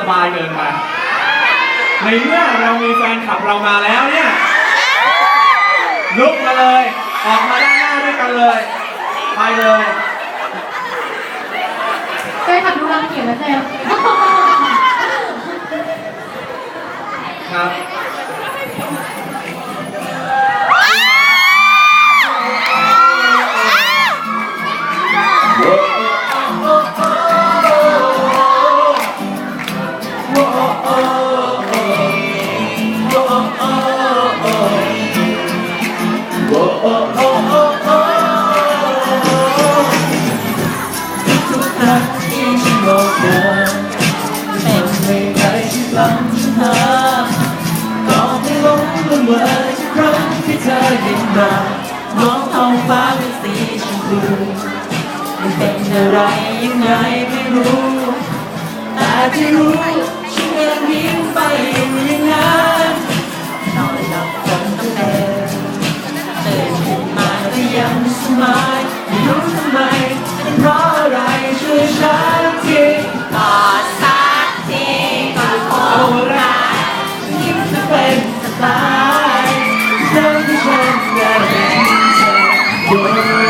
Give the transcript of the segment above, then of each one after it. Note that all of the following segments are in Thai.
สบายเกินไป ในเมื่อเรามีแฟนขับเรามาแล้วเนี่ย ลุกมาเลย ออกมาด้านหน้าด้วยกันเลย ไปเลยไปขับดูรังเกียจแล้วเนี่ มองท้องฟ้าเป็นสีชมพูมันเป็นอะไรยังไงไม่รู้แต่ที่รู้ มายไม่รู้ทำไมเป็นเพราะอะไรช่วยฉันทีกอดสักทีก็คงรักยิ่งจะเป็นสบายเธอที่ฉันอยากเป็นเธอ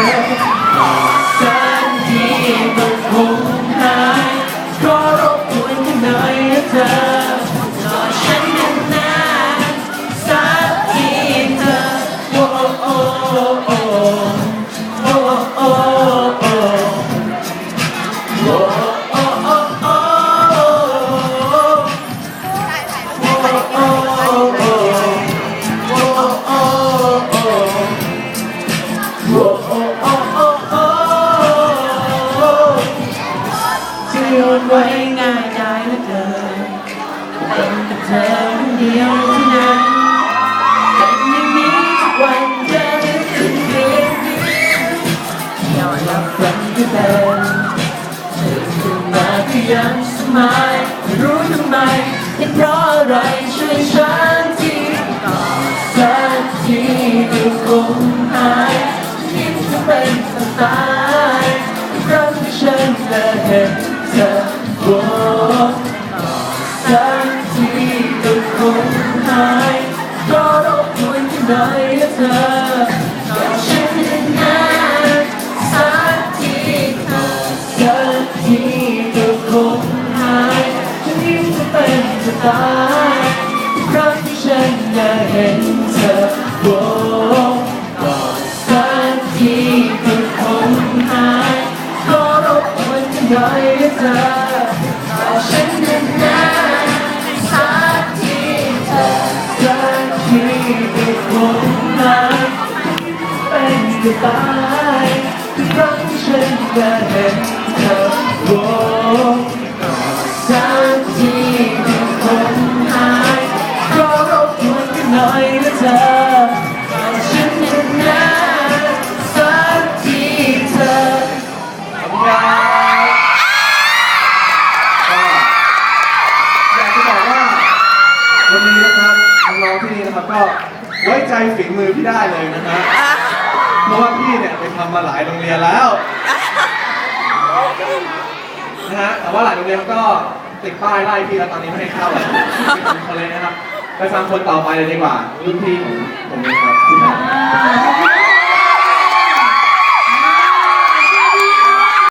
โยนไว้ง่ายได้เหลือเกินเป็นแต่เธอคนเดียวเท่านั้นเป็นอย่างนี้ทุกวันจะนึกถึงเดือนนี้ยอมรับฝันที่เป็นตื่นขึ้นมาก็ยังสมายไม่รู้ทำไมเป็นเพราะอะไรช่วยฉันทีก่อนสักทีก็คงหายยิ้มจะเป็นสไตล์ครั้งที่ฉันจะ เธอโบกสักทีก็คงหายก็รบกวนที่ไหน่อยนะเธอก็ฉันจะนานสักทีเธอสักทีก็คงหายฉันยิ่งจะเป็นสไตาย วนกันหน่อยนะเธอแต่ฉันนั้นนะสักทีเธอสักทีก็คงหายเป็นจะตายทุกครั้งฉันจะเห็นเธอโบกสักทีก็คงหายก็รบกวนกันหน่อยนะเธอ ไว้ใจฝีมือพี่ได้เลยนะฮะเพราะว่าพี่เนี่ยไปทำมาหลายโรงเรียนแล้วนะฮะแต่ว่าหลายโรงเรียนเขาก็ติดป้ายไล่พี่แล้วตอนนี้ไม่ให้เข้าแล้วไม่ทำคนเลยนะครับไปฟังคนต่อไปเลยดีกว่ารุ่นพี่ของผมเองครับ